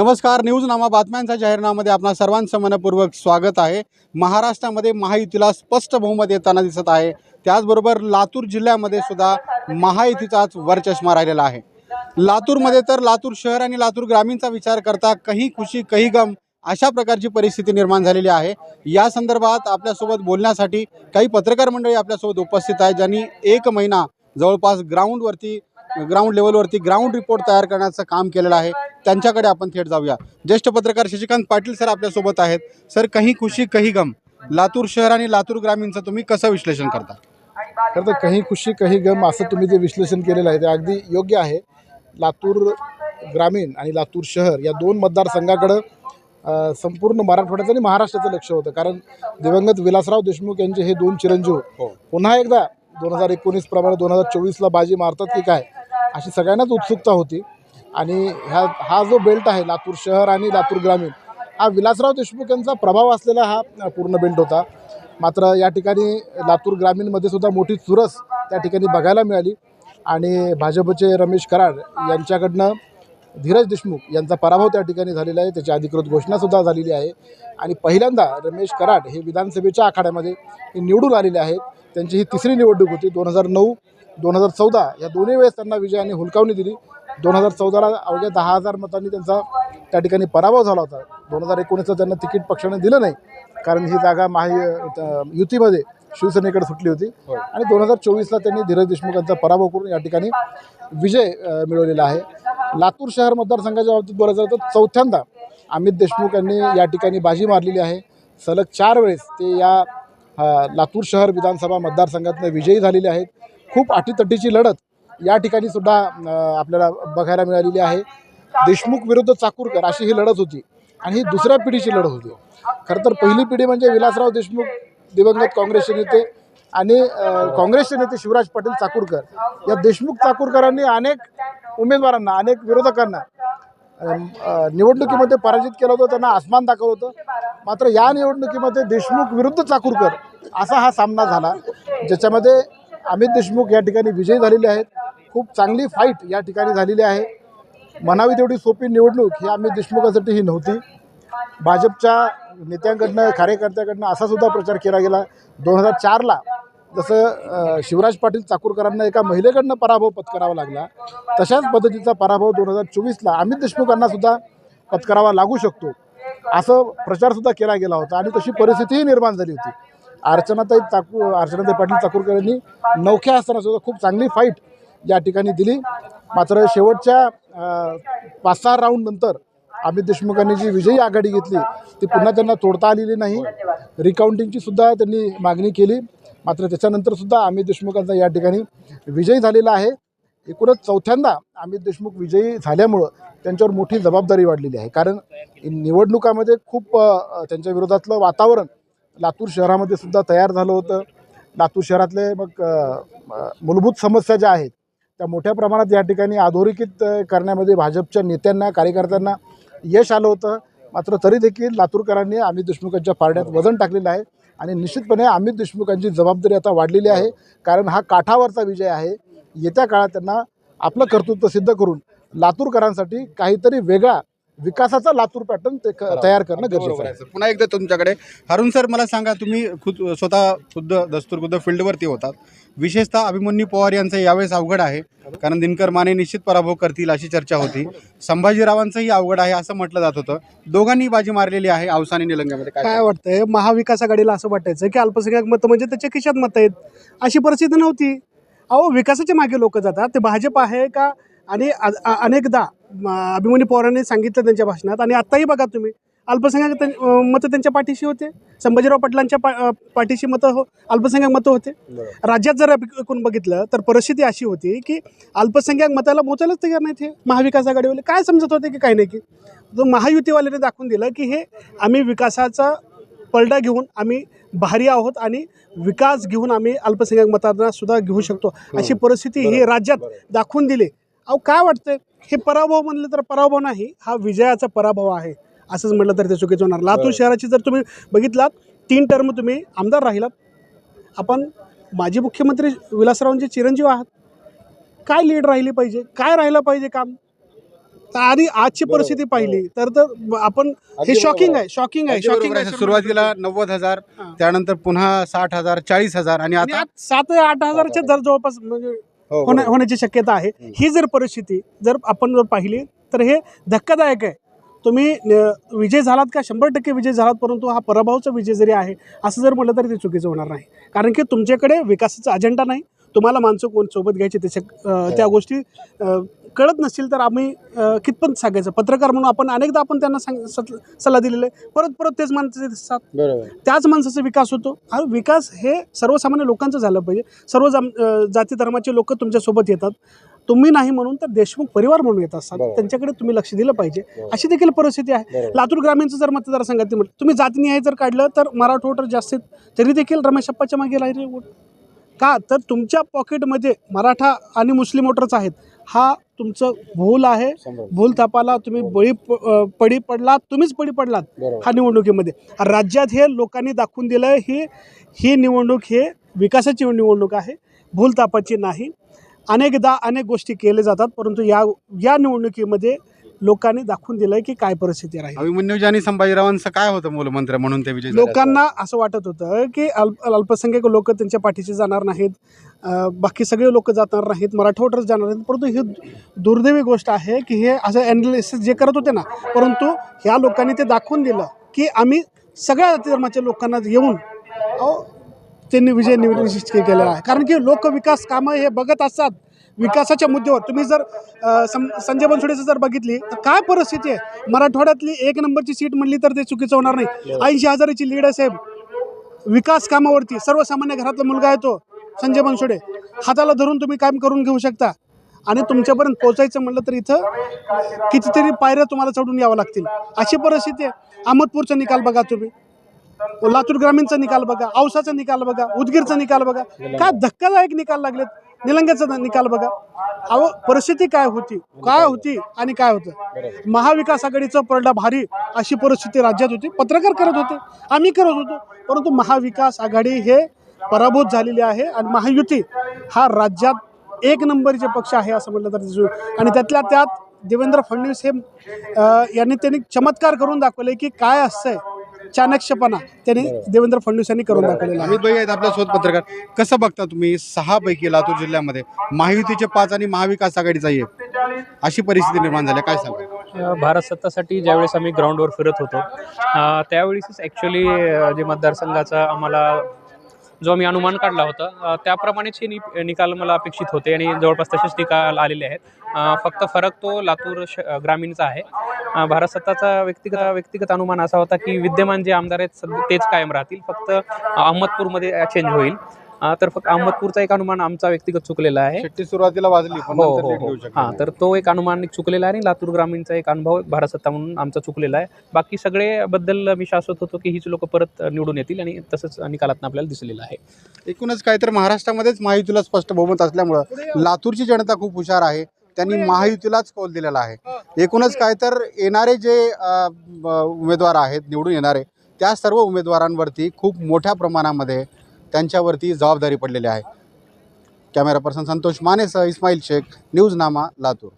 नमस्कार न्यूजनामा बातम्यांचा बातम्यांच्या जाहीरनाम्यामध्ये आपणा सर्वांचं मनपूर्वक स्वागत आहे. महाराष्ट्रामध्ये महायुतीला स्पष्ट बहुमत येताना दिसत आहे. त्याचबरोबर लातूर जिल्ह्यामध्ये सुद्धा महायुतीचाच वरचष्मा राहिलेला आहे. लातूरमध्ये तर लातूर शहर आणि लातूर ग्रामीणचा विचार करता कही खुशी कही गम अशा प्रकारची परिस्थिती निर्माण झालेली आहे. या संदर्भात आपल्यासोबत बोलण्यासाठी काही पत्रकार मंडळी आपल्यासोबत उपस्थित आहेत ज्यांनी एक महिना जवळपास ग्राउंडवरती ग्राउंड लेवलवरती ग्राउंड रिपोर्ट तयार करण्याचं काम केलेलं आहे. त्यांच्याकडे आपण थेट जाऊया. ज्येष्ठ पत्रकार शशिकांत पाटील सर आपल्यासोबत आहेत. सर काही खुशी काही गम. लातूर शहर आणि लातूर ग्रामीणचं तुम्ही कसं विश्लेषण करता? खरं तर काही खुशी काही गम असं तुम्ही जे विश्लेषण केलेलं आहे ते अगदी योग्य आहे. लातूर ग्रामीण आणि लातूर शहर या दोन मतदारसंघाकडं संपूर्ण मराठवाड्याचं आणि महाराष्ट्राचं लक्ष होतं. कारण दिवंगत विलासराव देशमुख यांचे हे दोन चिरंजीव पुन्हा एकदा दोन हजार एकोणीस प्रमाणे दोन हजार चोवीसला बाजी मारतात की काय अशी सगळ्यांनाच उत्सुकता होती. आणि ह्या हा जो बेल्ट आहे लातूर शहर आणि लातूर ग्रामीण हा विलासराव देशमुख यांचा प्रभाव असलेला हा पूर्ण बेल्ट होता. मात्र या ठिकाणी लातूर ग्रामीणमध्ये सुद्धा मोठी चुरस त्या ठिकाणी बघायला मिळाली. आणि भाजपचे रमेश कराड यांच्याकडनं धीरज देशमुख यांचा पराभव त्या ठिकाणी झालेला आहे. त्याची अधिकृत घोषणासुद्धा झालेली आहे. आणि पहिल्यांदा रमेश कराड हे विधानसभेच्या आखाड्यामध्ये हे निवडून आलेले आहेत. त्यांची ही तिसरी निवडणूक होती दोन हजार नऊ दोन हजार चौदा. या दोन्ही वेळेस त्यांना विजयाने हुलकावणी दिली. दोन हजार चौदाला अवघ्या दहा हजार मतांनी त्यांचा त्या ठिकाणी पराभव झाला होता. दोन हजार एकोणीसला त्यांना तिकीट पक्षाने दिलं नाही. कारण ही जागा महा युतीमध्ये शिवसेनेकडे सुटली होती. आणि दोन हजार चोवीसला त्यांनी धीरज देशमुख यांचा पराभव करून या ठिकाणी विजय मिळवलेला आहे. लातूर शहर मतदारसंघाच्या बाबतीत बोलायचं तर चौथ्यांदा अमित देशमुख यांनी या ठिकाणी बाजी मारलेली आहे. सलग चार वेळेस ते या लातूर शहर विधानसभा मतदारसंघातनं विजयी झालेले आहेत. खूप अटीतटीची लढत या ठिकाणी सुद्धा आपल्याला बघायला मिळालेली आहे. देशमुख विरुद्ध चाकूरकर अशी ही लढत होती आणि ही दुसऱ्या पिढीची लढत होती. खरं तर पहिली पिढी म्हणजे विलासराव देशमुख दिवंगत काँग्रेसचे नेते आणि काँग्रेसचे नेते शिवराज पाटील चाकूरकर. या देशमुख चाकूरकरांनी अनेक उमेदवारांना अनेक विरोधकांना निवडणुकीमध्ये पराजित केलं होतं त्यांना आसमान दाखवलं होतं. मात्र या निवडणुकीमध्ये देशमुख विरुद्ध चाकूरकर असा हा सामना झाला ज्याच्यामध्ये अमित देशमुख या ठिकाणी विजयी झालेले आहेत. खूप चांगली फाईट या ठिकाणी झालेली आहे. म्हणावी तेवढी सोपी निवडणूक ही आम्ही देशमुखासाठी ही नव्हती. भाजपच्या नेत्यांकडनं कार्यकर्त्याकडनं असा सुद्धा प्रचार केला गेला. दोन हजार चारला जसं शिवराज पाटील चाकूरकरांना एका महिलेकडनं पराभव पत्करावा लागला तशाच पद्धतीचा पराभव दोन हजार चोवीसला अमित देशमुखांना सुद्धा पत्करावा लागू शकतो. असं प्रचारसुद्धा केला गेला होता आणि तशी परिस्थितीही निर्माण झाली होती. अर्चनाताई चाकू अर्चनाताई पाटील चाकूरकर यांनी नौख्या असताना सुद्धा खूप चांगली फाईट या ठिकाणी दिली. मात्र शेवटच्या पाच सहा राऊंड नंतर अमित देशमुखांनी जी विजयी आघाडी घेतली ती पुन्हा त्यांना तोडता आलेली नाही. रिकाउंटिंगची सुद्धा त्यांनी मागणी केली. मात्र त्याच्यानंतर सुद्धा अमित देशमुखांचा या ठिकाणी विजयी झालेला आहे. एकूणच चौथ्यांदा अमित देशमुख विजयी झाल्यामुळं त्यांच्यावर मोठी जबाबदारी वाढलेली आहे. कारण निवडणुकामध्ये खूप त्यांच्या विरोधातलं वातावरण लातूर शहरामध्ये सुद्धा तयार झालं होतं. लातूर शहरातले मग मूलभूत समस्या ज्या आहेत त्या मोठ्या प्रमाणात या ठिकाणी अधोरेखित करण्यामध्ये भाजपच्या नेत्यांना कार्यकर्त्यांना यश आलं होतं. मात्र तरी देखील लातूरकरांनी अमित देशमुखांच्या पारड्यात वजन टाकलेलं आहे आणि निश्चितपणे अमित देशमुखांची जबाबदारी आता वाढलेली आहे. कारण हा काठावरचा विजय आहे. येत्या काळात त्यांना आपलं कर्तृत्व सिद्ध करून लातूरकरांसाठी काहीतरी वेगळा विकासाचा लातूर पॅटर्न ते क- तयार करणं गरजेचं आहे. पुन्हा एकदा तुमच्याकडे. हरुण सर मला सांगा तुम्ही खुद स्वतः खुद्द दस्तूर खुद्द फील्डवरती होतात. विशेषतः अभिमन्यू पवार यांचं यावेळेस अवघड आहे. कारण दिनकर माने निश्चित पराभव करतील अशी चर्चा होती. संभाजीरावांचंही अवघड आहे असं म्हटलं जात होतं. दोघांनी बाजी मारलेली आहे अवसानी निलंग्यामध्ये. काय काय वाटतंय? महाविकास आघाडीला असं वाटायचं की अल्पसंख्याक मतं म्हणजे त्याच्या खिशात मतं आहेत. अशी परिस्थिती नव्हती. अहो विकासाच्या मागे लोक जातात. ते भाजप आहे का आणि अनेकदा अभिमन्यू पवारांनी सांगितलं त्यांच्या भाषणात आणि आत्ताही बघा तुम्ही अल्पसंख्याक मतं त्यांच्या पाठीशी होते. संभाजीराव पाटलांच्या पा पाठीशी मतं हो अल्पसंख्याक मतं होते. राज्यात जर एकूण बघितलं तर परिस्थिती अशी होती की अल्पसंख्याक मताला मोजायलाच तयार नाही ते महाविकास आघाडीवाले. काय समजत होते की काय नाही की? तो महायुतीवाल्याने दाखवून दिलं की हे आम्ही विकासाचा पलटा घेऊन आम्ही भारी आहोत आणि विकास घेऊन आम्ही अल्पसंख्याक मतांना सुद्धा घेऊ शकतो. अशी परिस्थिती ही राज्यात दाखवून दिली. अहो काय वाटतंय? हे पराभव म्हणलं तर पराभव नाही हा विजयाचा पराभव आहे असंच म्हटलं तर ते चुकीचं होणार. लातूर शहराची जर तुम्ही बघितलात तीन टर्म तुम्ही आमदार राहिलात. आपण माजी मुख्यमंत्री विलासरावांचे चिरंजीव आहात. काय लीड राहिली पाहिजे? काय राहिलं पाहिजे काम? तर आणि आजची परिस्थिती पाहिली तर तर आपण हे शॉकिंग आहे. शॉकिंग आहे शॉकिंग आहे. सुरुवातीला नव्वद हजार. त्यानंतर पुन्हा साठ हजार चाळीस हजार आणि आता सात आठ हजारच्या दर जवळपास म्हणजे हो, होण्या बरोबर. होण्याची शक्यता आहे. ही जर परिस्थिती जर आपण जर पाहिली तर हे धक्कादायक आहे. तुम्ही अ, विजय झालात का? शंभर टक्के विजय झालात परंतु हा पराभवाचा विजय जरी आहे असं जर म्हटलं तरी ते चुकीचं होणार नाही. कारण की तुमच्याकडे विकासाचा अजेंडा नाही. तुम्हाला माणसं कोण सोबत घ्यायचे त्याच्या अ, त्या गोष्टी अ, कळत नसतील तर आम्ही कितपत सांगायचं? पत्रकार म्हणून आपण अनेकदा आपण त्यांना सांग सल्ला दिलेला आहे. परत परत तेच माणसं दिसतात. त्याच माणसाचा विकास होतो. आणि विकास हे सर्वसामान्य लोकांचं झालं पाहिजे. सर्व जाती धर्माचे लोक तुमच्यासोबत येतात. तुम्ही नाही म्हणून तर देशमुख परिवार म्हणून येत असतात. त्यांच्याकडे तुम्ही लक्ष दिलं पाहिजे. अशी देखील परिस्थिती आहे. लातूर ग्रामीणचं जर मतदारसंघात म्हटलं तुम्ही जातीनिहाय जर काढलं तर मराठा वोटर जास्त आहेत. तरी देखील रमेश अप्पाच्या मागे राहिले वोट. का? तर तुमच्या पॉकेटमध्ये मराठा आणि मुस्लिम वोटर्स आहेत. हा तुमचं भूल आहे. भूल थापाला तुम्ही बळी प- अ, पडी पडलात तुम्हीच पडी पडलात हा निवडणुकीमध्ये. राज्यात हे लोकांनी दाखवून दिलं आहे ही ही निवडणूक हे विकासाची निवडणूक आहे. भूलतापाची नाही. अनेकदा अनेक गोष्टी केल्या जातात परंतु या या निवडणुकीमध्ये लोकांनी दाखवून दिलं आहे की काय परिस्थिती राहील अभिमन्यूजी आणि संभाजीरावांचं काय होतं मूलमंत्र म्हणून ते विजय लोकांना असं वाटत होतं की अल्प अल्पसंख्याक लोक त्यांच्या पाठीशी जाणार नाहीत. बाकी सगळे लोक जाणार नाहीत. मराठा वोटर्स जाणार नाहीत. परंतु ही दुर्दैवी गोष्ट आहे की हे असं ॲनालिसिस जे करत होते ना परंतु ह्या लोकांनी ते दाखवून दिलं की आम्ही सगळ्या जाती धर्माच्या लोकांना येऊन त्यांनी विजय निश्चित केलेला आहे. कारण की लोकविकास कामं हे बघत असतात. विकासाच्या मुद्द्यावर. तुम्ही जर संजय बनसोडेचं जर बघितली तर काय परिस्थिती आहे? मराठवाड्यातली एक नंबरची सीट म्हणली तर ते चुकीचं होणार नाही. ऐंशी हजाराची लीड आहे साहेब. विकास कामावरती सर्वसामान्य घरातला मुलगा आहे तो संजय बनसोडे. हाताला धरून तुम्ही काम करून घेऊ शकता. आणि तुमच्यापर्यंत पोचायचं म्हटलं तर इथं कितीतरी पायऱ्या तुम्हाला चढून यावं लागतील. अशी परिस्थिती आहे. अहमदपूरचा निकाल बघा तुम्ही. लातूर ग्रामीणचा निकाल बघा. औसाचा निकाल बघा. उदगीरचा निकाल बघा. काय धक्कादायक निकाल लागलेत. निलंग्याचा निकाल बघा. अहो परिस्थिती काय होती? काय होती आणि काय होतं? महाविकास आघाडीचं पडला भारी अशी परिस्थिती राज्यात होती. पत्रकार करत होते. आम्ही करत होतो. परंतु महाविकास आघाडी हे पराभूत झालेली आहे आणि महायुती हा राज्यात एक नंबरचे पक्ष आहे असं म्हटलं तर आणि त्यातल्या त्यात देवेंद्र फडणवीस हे यांनी त्यांनी चमत्कार करून दाखवले की काय असतंय? चाणक्यपणा त्यांनी देवेंद्र फडणवीस यांनी करून दाखवलेला आहे. अमित भाई आहेत आपल्यासोबत पत्रकार. कसं बघता तुम्ही? सहा पैकी लातूर जिल्ह्यामध्ये महायुतीचे पाच आणि महाविकास आघाडीचा एक. अशी परिस्थिती निर्माण झाली. काय सांगा अ, भारत सत्तासाठी ज्यावेळेस आम्ही ग्राउंडवर फिरत होतो अ, त्यावेळेसच ॲक्च्युली जे मतदारसंघाचा आम्हाला जो आम्ही अनुमान काढला होता अ, त्याप्रमाणेच हे नि निकाल मला अपेक्षित होते आणि जवळपास तसेच निकाल आलेले आहेत. अ, फक्त फरक तो लातूर श ग्रामीणचा आहे. भारत सत्ताचा व्यक्तिगत व्यक्तिगत अनुमान असा होता की विद्यमान जे आमदार आहेत सध्या तेच कायम राहतील. फक्त अहमदपूरमध्ये चेंज होईल. तर फक्त अहमदपूरचा एक अनुमान आमचा व्यक्तिगत चुकलेला आहे. सुरुवातीला वाजली हो हो हो. हां. तर तो एक अनुमान एक चुकलेला आहे आणि लातूर ग्रामीणचा एक अनुभव भारत सत्ता म्हणून आमचा चुकलेला आहे. बाकी सगळे बद्दल मी शाश्वत होतो की हीच लोक परत निवडून येतील आणि तसंच निकालात आपल्याला दिसलेलं आहे. एकूणच काय तर महाराष्ट्रामध्येच महायुतीला स्पष्ट बहुमत असल्यामुळं लातूरची जनता खूप हुशार आहे. त्यांनी महायुतीलाच कौल दिलेला आहे. एकूणच काय तर येणारे जे उमेदवार आहेत निवडून येणारे त्या सर्व उमेदवारांवरती खूप मोठ्या प्रमाणामध्ये त्यांच्यावरती जबाबदारी पडलेली आहे. कॅमेरा पर्सन संतोष मानेसह इस्माईल शेख न्यूज नामा लातूर.